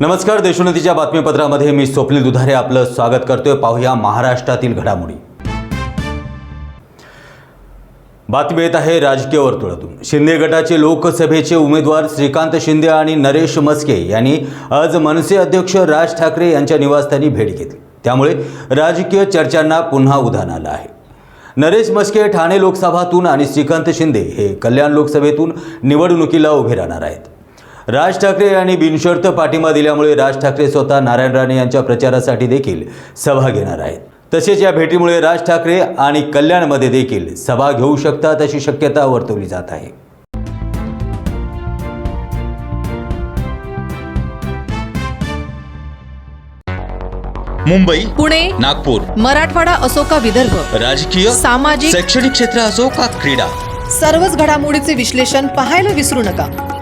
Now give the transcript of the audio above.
नमस्कार देशोन्नतीच्या बातमीपत्रामध्ये मी स्वप्नील दुधारे आपलं स्वागत करतोय. पाहूया महाराष्ट्रातील घडामोडी. बातमी येत आहे राजकीय वर्तुळातून. शिंदे गटाचे लोकसभेचे उमेदवार श्रीकांत शिंदे आणि नरेश मस्के यांनी आज मनसे अध्यक्ष राज ठाकरे यांच्या निवासस्थानी भेट घेतली. त्यामुळे राजकीय चर्चांना पुन्हा उधाण आलं आहे. नरेश मस्के ठाणे लोकसभातून आणि श्रीकांत शिंदे हे कल्याण लोकसभेतून निवडणुकीला उभे राहणार आहेत. राज ठाकरे यांनी बिनशर्त पाठिंबा दिल्यामुळे राज ठाकरे स्वतः नारायण राणे यांच्या प्रचारासाठी देखील सभा घेणार आहेत. तसेच या भेटीमुळे राज ठाकरे आणि कल्याणमध्ये देखील सभा घेऊ शकतात अशी शक्यता वर्तवली जात आहे. मुंबई पुणे नागपूर मराठवाडा असो का विदर्भ राजकीय सामाजिक शैक्षणिक क्षेत्र असो का क्रीडा सर्वच घडामोडीचे विश्लेषण पाहायला विसरू नका.